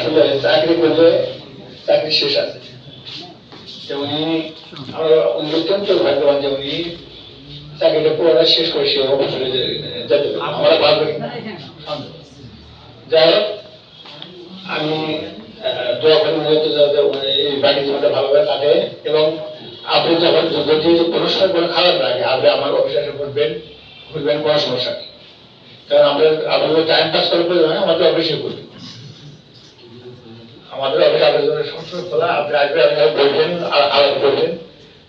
আসলে চাকরি করলে চাকরি শেষ আছে। যে উনি আমরা চাকরিটা পুরোটা শেষ করে আমরা যাই হোক, আমি করি জীবনটা ভালোভাবে এবং আপনি যখন যদি পুরস্কার করে খারাপ লাগে, আপনি আমার অফিসে ঘুরবেন ঘুরবেন কোনো সমস্যা কারণ আমাদের আপনাদের টাইম পাস হয়, আমাদের অফিসে করবেন আমাদের অফিস আবেদনের সবসময় খোলা, আপনি আসবেন, আপনি বলবেন আলাদা করবেন,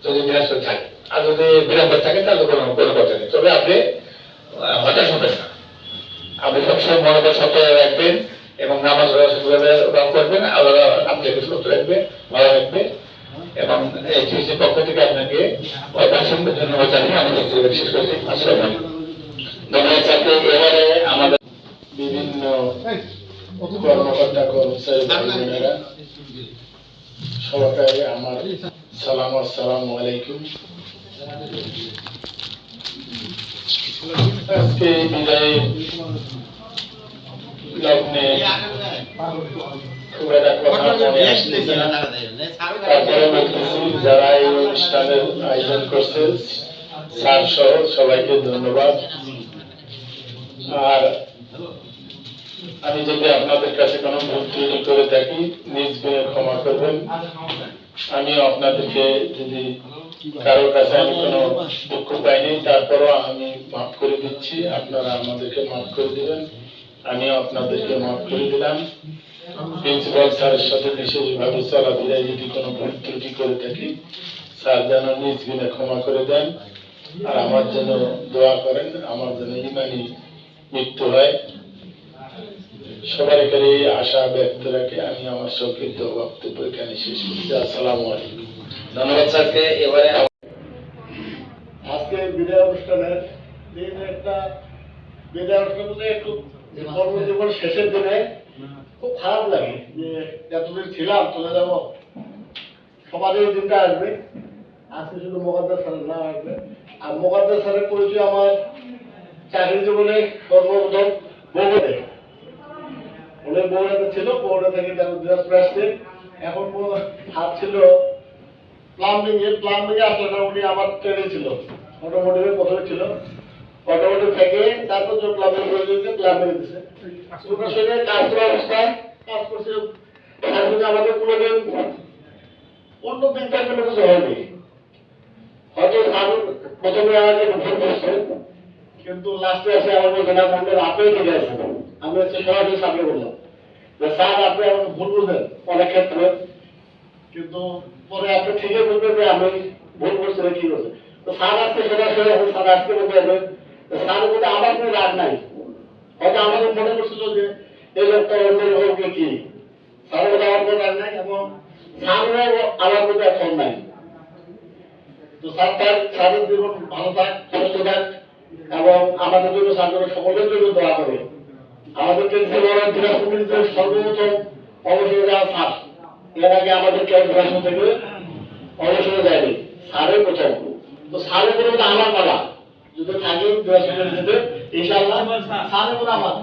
যদি বিরাসত থাকে। আর যদি বিরাসত থাকে, তাহলে কোনো কোনো কথা নেই। তবে আপনি হতাশ হবেন না। আপনি সবসময় মনোবল শক্ত রাখবেন এবং নামাজ করবেন, আল্লাহ আপনাকে সুস্থ রাখবে, ভালো রাখবে। এবং এই টিসির পক্ষ থেকে আপনাকে অসংখ্য ধন্যবাদ জানিয়ে আমি বক্তব্য শেষ করছি। আসসালামু ধন্যবাদ আমাদের বিভিন্ন কর্মকর্তা কর্মচারী ভাই বোনেরা সবাইকে আমার সালাম আসসালামু আলাইকুম। আজকে বিদায় লগ্নে খুব একটা কথা মনে আসতেছে না। তারপরে বলতেছি যারা এই অনুষ্ঠানের আয়োজন করছে স্যার সহ সবাইকে ধন্যবাদ। আর আমি যদি আপনাদের কাছে কোনো ভুল ত্রুটি করে থাকি, নিজ গুণে ক্ষমা করবেন। আমি আপনাদেরকে যদি কারোর কাছে আমি কোনো দুঃখ পাইনি তারপরও আমি মাফ করে দিচ্ছি। আপনারা আমাদেরকে মাফ করে দিবেন। আমিও আপনাদেরকে মাফ করে দিলাম। প্রিন্সিপাল স্যারের সাথে বিশেষভাবে চলাফেরায় যদি কোনো ভুল ত্রুটি করে থাকি, স্যার যেন নিজ গুণে ক্ষমা করে দেন। আর আমার জন্য দোয়া করেন, আমার জন্য ইমানি মৃত্যু হয়। সবার এখানে আশা ব্যক্ত রাখে আমি আমার সংক্ষিপ্ত বক্তব্য এখানে শেষ করছি। আসসালামু আলাইকুম। ধন্যবাদ স্যারকে এবারে আজকে বিদায় অনুষ্ঠানের দিন একটা বিদায় অনুষ্ঠান একটু কর্মজীবন শেষের দিনে খুব খারাপ লাগে যে এতদিন ছিলাম চলে যাব। সমাজে এই দিনটা আসবে। আজকে শুধু মোকাদ্দার স্যারের নাম আসবে। আর মোকাদ্দার স্যারের পরিচয় আমার চাকরি জীবনে সর্বপ্রথম বগুড়ে উনি বগুড়াতে ছিল বগুড়া থেকে তার দিনাজপুর আসছে এখন হাত ছিল প্লাম্বিং এর প্লাম্বিং এ আসলে উনি আমার ট্রেনে ছিল। অটোমোটিভে প্রথমে ছিল। অটোমোটিভ থেকে তারপর যে প্লাম্বিং করে দিয়েছে প্লাম্বিং দুটোর সঙ্গে কাজ করা অবস্থায় কাজ করছে। তার জন্য আমাদের কোনোদিন অন্য দিনটা কোনো কিছু হয়নি। হয়তো প্রথমে আমাকে ভুল করছে। কিন্তু লাস্টে এসে আমার বলছে না মন্ডল আপনি ঠিক আছে আমি হচ্ছে সরাসরি সামনে বললাম যে, স্যার, আপনি আমাকে ভুল বুঝলেন অনেক ক্ষেত্রে। কিন্তু পরে আপনি ঠিকই বলবেন যে, আমি ভুল করছি না কি করছি তো স্যার আজকে সরাসরি এখন স্যার আজকে বলতে হবে তো স্যারের মধ্যে আমার কোনো রাগ নাই। হয়তো আমাদের মনে করছিল যে, এই লোকটা অন্য লোককে কি? স্যারের মধ্যে আমার কোনো রাগ নাই এবং স্যারেরও আমার মধ্যে এখন নাই। তো স্যার তার স্যারের জীবন ভালো থাক, সুস্থ থাক। এবং আমাদের জন্য যেন সকলের জন্য দোয়া করে। আমাদের প্রিন্সিপাল দিনাজপুর সর্বপ্রথম অবসরে যাওয়া স্যার এর আগে আমাদের কেউ থেকে অবসরে যায়নি স্যারের প্রথম তো স্যারের কোনো তো আমার পালা। যদি থাকি পড়াশোনা যেতে ইনশাআল্লাহ স্যারের কোনো আমার।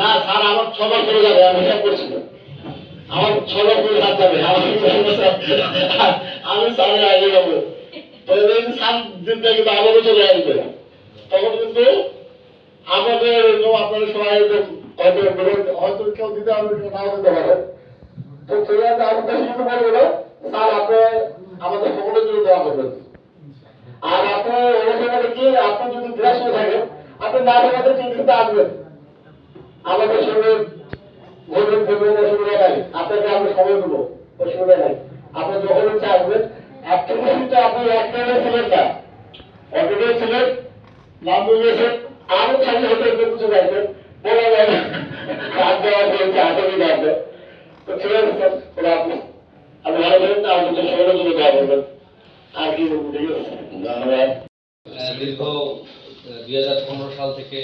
না স্যার আমার ছবার চলে যাবে আমি হিসাব করছি। আমার ছবার করে যাবে আমার আমি স্যারের আগে যাব। তো এই স্যার কিন্তু আমারও চলে আসবে তখন কিন্তু আমাদের এরকম সবাই হয়তো হয়তো কেউ দিতে পারবে কেউ নাও দিতে পারে। তো সেই আছে আমাদের শুধু বলে গেল। স্যার, আপনি আমাদের সকলের জন্য দোয়া করবেন। আর আপনি কি, আপনি যদি বিরাজ হয়ে থাকেন, আপনি না চিন্তিতে আসবেন? আমাদের সঙ্গে নাই। আপনাকে আমরা সময় দেবো, অসুবিধা নাই। আপনি যখন ইচ্ছা আসবেন অ্যাক্টিভিটি আপনি এক ছিলেন না অটোডে ছিলেন নাম বুঝিয়েছেন আরও খালি হতে হতে কিছু গাইছেন বলা যায় না। কাজ দেওয়া হয়েছে আসলে লাগবে তো ঠিক আছে ওরা আপনি আপনি ভালো করেন আমাদের সকলের জন্য দেওয়া করবেন। আর কি বলব ঠিক আছে ধন্যবাদ। দীর্ঘ দুই হাজার পনেরো সাল থেকে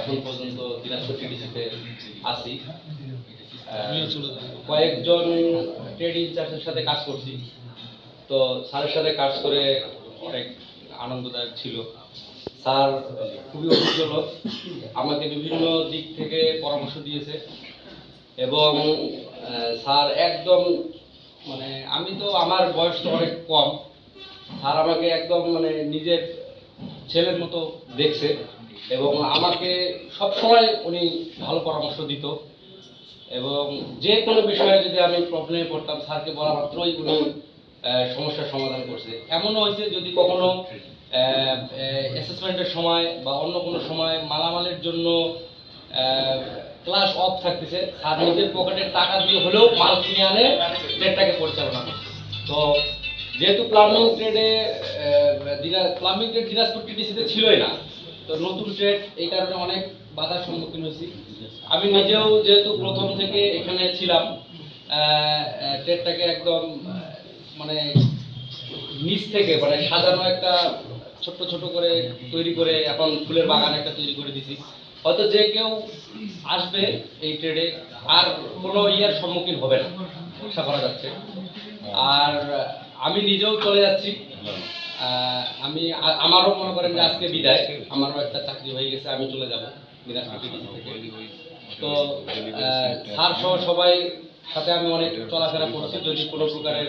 এখন পর্যন্ত দিনাজপুর টিডিসিতে আছি। কয়েকজন ট্রেড ইনচার্জের সাথে কাজ করছি। তো স্যারের সাথে কাজ করে অনেক আনন্দদায়ক ছিল। স্যার খুবই অভিজ্ঞ আমাকে বিভিন্ন দিক থেকে পরামর্শ দিয়েছে এবং স্যার একদম মানে আমি তো আমার বয়স তো অনেক কম, স্যার আমাকে একদম মানে নিজের ছেলের মতো দেখছে এবং আমাকে সবসময় উনি ভালো পরামর্শ দিত এবং যে কোনো বিষয়ে যদি আমি প্রবলেমে পড়তাম, স্যারকে বলা মাত্রই উনি সমস্যার সমাধান করছে। এমনও হয়েছে যদি কখনো অ্যাসেসমেন্টের সময় বা অন্য কোনো সময় মালামালের জন্য ক্লাস অফ থাকতেছে স্যার নিজের পকেটের টাকা দিয়ে হলেও মাল কিনে আনে ট্রেডটাকে পরিচালনা তো যেহেতু প্লাম্বিং ট্রেডে প্লাম্বিং ট্রেড দিনাজপুর টিটিসিতে ছিলই না, তো নতুন ট্রেড এই কারণে অনেক বাধার সম্মুখীন হয়েছি। আমি নিজেও যেহেতু প্রথম থেকে এখানে ছিলাম ট্রেডটাকে একদম মানে নিচ থেকে মানে সাজানো একটা ছোট্ট ছোট করে তৈরি করে এখন ফুলের বাগান একটা তৈরি করে দিছি। হয়তো যে কেউ আসবে এই ট্রেডে আর কোনো ইয়ার সম্মুখীন হবে না, আশা করা যাচ্ছে। আর আমি নিজেও চলে যাচ্ছি। আমি, আমারও মনে করেন যে আজকে বিদায়, আমারও একটা চাকরি হয়ে গেছে, আমি চলে যাব তো স্যার সহ সবাই সাথে আমি অনেক চলাফেরা করছি, যদি কোনো প্রকারের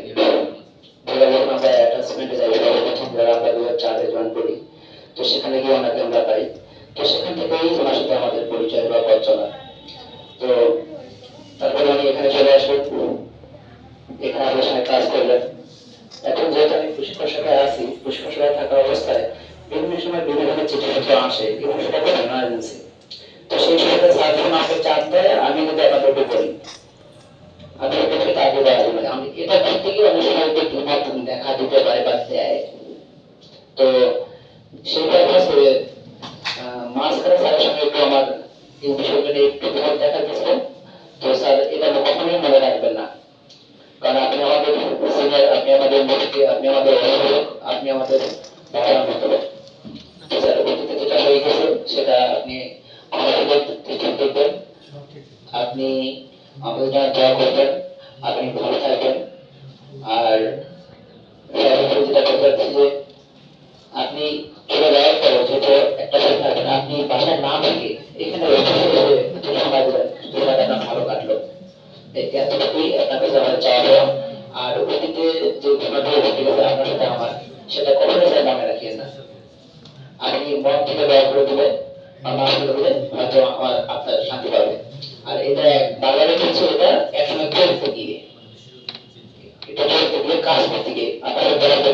সেখানে গিয়ে ওনাকে আমরা পাই। তো সেখান থেকেই ওনার সাথে আমাদের পরিচয় বা পথ চলা। তো তারপরে উনি এখানে চলে আসবেন এখানে আমাদের সঙ্গে কাজ করলেন এখন যেহেতু আমি প্রশিক্ষণ শাখায় আছি প্রশিক্ষণ শাখায় থাকা অবস্থায় বিভিন্ন সময় বিভিন্ন ধরনের চিঠিপত্র আসে এবং সেটা করে এমার্জেন্সি তো সেই সময় স্যার যখন আমাকে চাপ দেয়, আমি কিন্তু একান্তকে করি। আমি ওটা থেকে আগে দেওয়া যাবে আমি এটা গিয়ে অনেক সময় দেখা দিতে পারে বা দেয়। তো হচ্ছে আহ, মাঝখানে স্যারের সঙ্গে একটু আমার এই বিষয়টা নিয়ে একটু দ্বিমত দেখা দিয়েছিল তো স্যার এটা কখনোই মনে রাখবেন না। কারণ আপনি আমাদের সিনিয়র আপনি আমাদের মুক্তি আপনি আমাদের অভিভাবক আপনি আমাদের সেটা আপনি আমাদের দৃষ্টি দেখবেন আপনি আমাদের করবেন আপনি ভালো থাকবেন। আর যেটা করতে চাচ্ছি যে এতটুকুই আপনার চাওয়া। আর অতীতে যে ঘটে গেছে আপনার সাথে আমার, সেটা মনে না। মন থেকে দয়া করে দিলে না করে দিলে হয়তো আমার আপনার শান্তি পাবে। আর এটা বাজারে কিছু এটা গিয়ে এটা গিয়ে কাজ করতে গিয়ে বরাবর